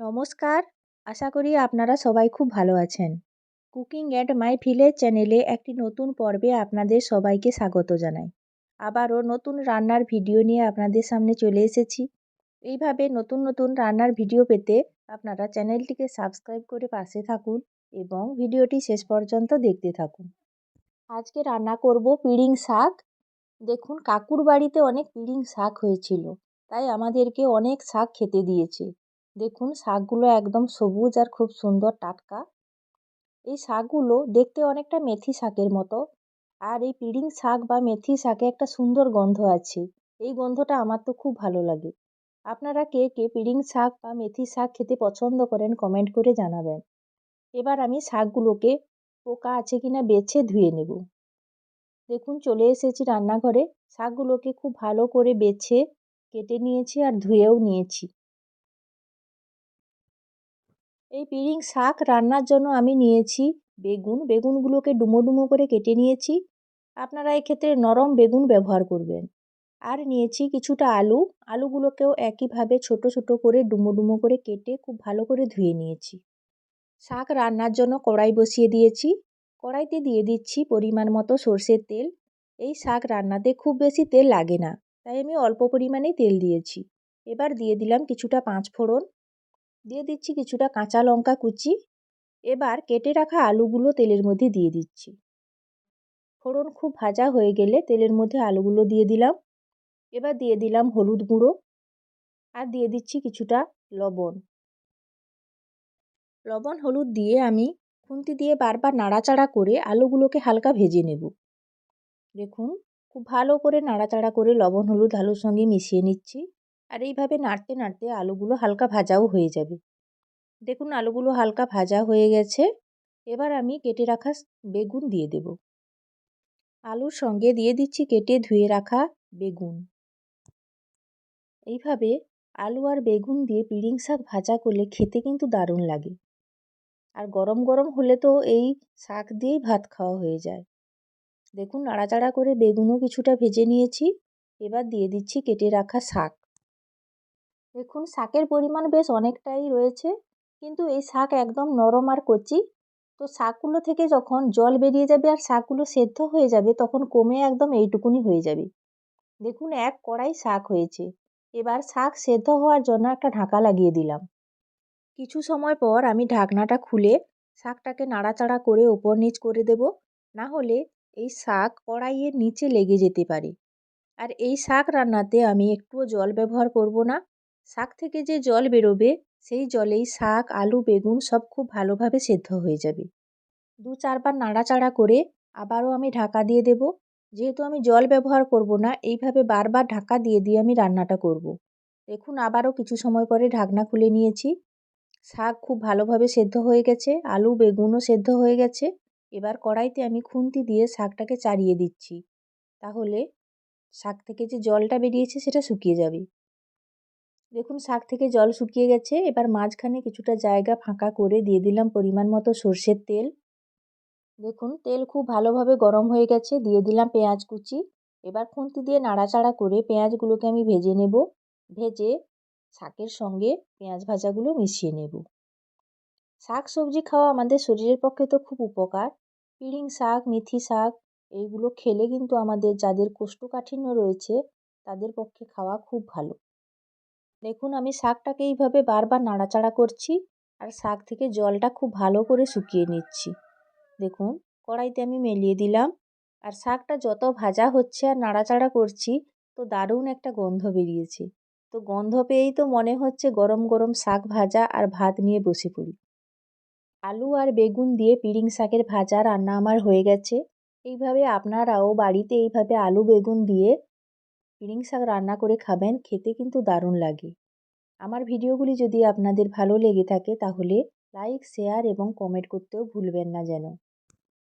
নমস্কার। আশা করি আপনারা সবাই খুব ভালো আছেন। কুকিং অ্যাট মাই ভিলেজ চ্যানেলে একটি নতুন পর্বে আপনাদের সবাইকে স্বাগত জানাই। আবারও নতুন রান্নার ভিডিও নিয়ে আপনাদের সামনে চলে এসেছি। এইভাবে নতুন নতুন রান্নার ভিডিও পেতে আপনারা চ্যানেলটিকে সাবস্ক্রাইব করে পাশে থাকুন এবং ভিডিওটি শেষ পর্যন্ত দেখতে থাকুন। আজকে রান্না করব পিড়িং শাক। দেখুন, কাকুর বাড়িতে অনেক পিড়িং শাক হয়েছিল, তাই আমাদেরকে অনেক শাক খেতে দিয়েছে। দেখুন, শাকগুলো একদম সবুজ আর খুব সুন্দর টাটকা। এই শাকগুলো দেখতে অনেকটা মেথি শাকের মতো। আর এই পিড়িং শাক বা মেথি শাকে একটা সুন্দর গন্ধ আছে। এই গন্ধটা আমার তো খুব ভালো লাগে। আপনারা কে কে পিড়িং শাক বা মেথি শাক খেতে পছন্দ করেন কমেন্ট করে জানাবেন। এবার আমি শাকগুলোকে পোকা আছে কিনা বেছে ধুয়ে নেব। দেখুন, চলে এসেছি রান্নাঘরে। শাকগুলোকে খুব ভালো করে বেছে, কেটে নিয়েছি আর ধুয়েও নিয়েছি। এই পিড়িং শাক রান্নার জন্য আমি নিয়েছি বেগুন। বেগুনগুলোকে ডুমো ডুমো করে কেটে নিয়েছি। আপনারা এক্ষেত্রে নরম বেগুন ব্যবহার করবেন। আর নিয়েছি কিছুটা আলু। আলুগুলোকেও একইভাবে ছোট ছোট করে ডুমো ডুমো করে কেটে খুব ভালো করে ধুয়ে নিয়েছি। শাক রান্নার জন্য কড়াই বসিয়ে দিয়েছি। কড়াইতে দিয়ে দিচ্ছি পরিমাণ মতো সর্ষের তেল। এই শাক রান্নাতে খুব বেশি তেল লাগে না, তাই আমি অল্প পরিমাণেই তেল দিয়েছি। এবার দিয়ে দিলাম কিছুটা পাঁচ ফোড়ন দিয়ে দিচ্ছি কিছুটা কাঁচা লঙ্কা কুচি। এবার কেটে রাখা আলুগুলো তেলের মধ্যে দিয়ে দিচ্ছি। ফোড়ন খুব ভাজা হয়ে গেলে তেলের মধ্যে আলুগুলো দিয়ে দিলাম। এবার দিয়ে দিলাম হলুদ গুঁড়ো আর দিয়ে দিচ্ছি কিছুটা লবণ। লবণ হলুদ দিয়ে আমি খুন্তি দিয়ে বারবার নাড়াচাড়া করে আলুগুলোকে হালকা ভেজে নেব। দেখুন, খুব ভালো করে নাড়াচাড়া করে লবণ হলুদ আলুর সঙ্গে মিশিয়ে নিচ্ছি। আর এইভাবে নাড়তে নাড়তে আলুগুলো হালকা ভাজাও হয়ে যাবে। দেখুন আলুগুলো হালকা ভাজা হয়ে গেছে। এবার আমি কেটে রাখা বেগুন দিয়ে দেব। আলুর সঙ্গে দিয়ে দিচ্ছি কেটে ধুয়ে রাখা বেগুন। এইভাবে আলু আর বেগুন দিয়ে পিড়িং শাক ভাজা করলে খেতে কিন্তু দারুণ লাগে। আর গরম গরম হলে তো এই শাক দিয়েই ভাত খাওয়া হয়ে যায়। দেখুন নাড়াচাড়া করে বেগুনও কিছুটা ভেজে নিয়েছি। এবার দিয়ে দিচ্ছি কেটে রাখা শাক। দেখুন, শাকের পরিমাণ বেশ অনেকটাই রয়েছে। কিন্তু এই শাক একদম নরম আর কচি। তো শাকগুলো থেকে যখন জল বেরিয়ে যাবে আর শাকগুলো সেদ্ধ হয়ে যাবে, তখন কমে একদম এইটুকুনি হয়ে যাবে। দেখুন, এক কড়াই শাক হয়েছে। এবার শাক সেদ্ধ হওয়ার জন্য একটা ঢাকা লাগিয়ে দিলাম। কিছু সময় পর আমি ঢাকনাটা খুলে শাকটাকে নাড়াচাড়া করে ওপর নিচ করে দেব। না হলে এই শাক কড়াইয়ের নিচে লেগে যেতে পারে। আর এই শাক রান্নাতে আমি একটুও জল ব্যবহার করব না। শাক থেকে যে জল বেরোবে, সেই জলেই শাক, আলু, বেগুন সব খুব ভালোভাবে সেদ্ধ হয়ে যাবে। দু চারবার নাড়াচাড়া করে আবারও আমি ঢাকা দিয়ে দেব। যেহেতু আমি জল ব্যবহার করব না, এইভাবে বারবার ঢাকা দিয়ে দিয়ে আমি রান্নাটা করব। দেখুন, আবারও কিছু সময় পরে ঢাকনা খুলে নিয়েছি। শাক খুব ভালোভাবে সেদ্ধ হয়ে গেছে, আলু, বেগুনও সেদ্ধ হয়ে গেছে। এবার কড়াইতে আমি খুন্তি দিয়ে শাকটাকে চাড়িয়ে দিচ্ছি। তাহলে শাক থেকে যে জলটা বেরিয়েছে, সেটা শুকিয়ে যাবে। দেখুন, শাক থেকে জল শুকিয়ে গেছে। এবার মাঝখানে কিছুটা জায়গা ফাঁকা করে দিয়ে দিলাম পরিমাণ মতো সর্ষের তেল। দেখুন, তেল খুব ভালোভাবে গরম হয়ে গেছে। দিয়ে দিলাম পেঁয়াজ কুচি। এবার খুন্তি দিয়ে নাড়াচাড়া করে পেঁয়াজগুলোকে আমি ভেজে নেব। ভেজে শাকের সঙ্গে পেঁয়াজ ভাজাগুলো মিশিয়ে নেব। শাক সবজি খাওয়া আমাদের শরীরের পক্ষে তো খুব উপকার। পিড়িং শাক, মেথি শাক, এইগুলো খেলে কিন্তু আমাদের যাদের কোষ্ঠকাঠিন্য রয়েছে, তাদের পক্ষে খাওয়া খুব ভালো। দেখুন, আমি শাকটাকে এইভাবে বারবার নাড়াচাড়া করছি আর শাক থেকে জলটা খুব ভালো করে শুকিয়ে নিচ্ছি। দেখুন, কড়াইতে আমি মেলিয়ে দিলাম আর শাকটা যত ভাজা হচ্ছে আর নাড়াচাড়া করছি, তো দারুণ একটা গন্ধ বেরিয়েছে। তো গন্ধ পেয়েই তো মনে হচ্ছে গরম গরম শাক ভাজা আর ভাত নিয়ে বসে পড়ি। আলু আর বেগুন দিয়ে পিড়িং শাকের ভাজা রান্না আমার হয়ে গেছে। এইভাবে আপনারাও বাড়িতে এইভাবে আলু বেগুন দিয়ে পিড়িং শাক রান্না করে খাবেন, খেতে কিন্তু দারুণ লাগে। আমার ভিডিওগুলি যদি আপনাদের ভালো লেগে থাকে তাহলে লাইক, শেয়ার এবং কমেন্ট করতেও ভুলবেন না যেন।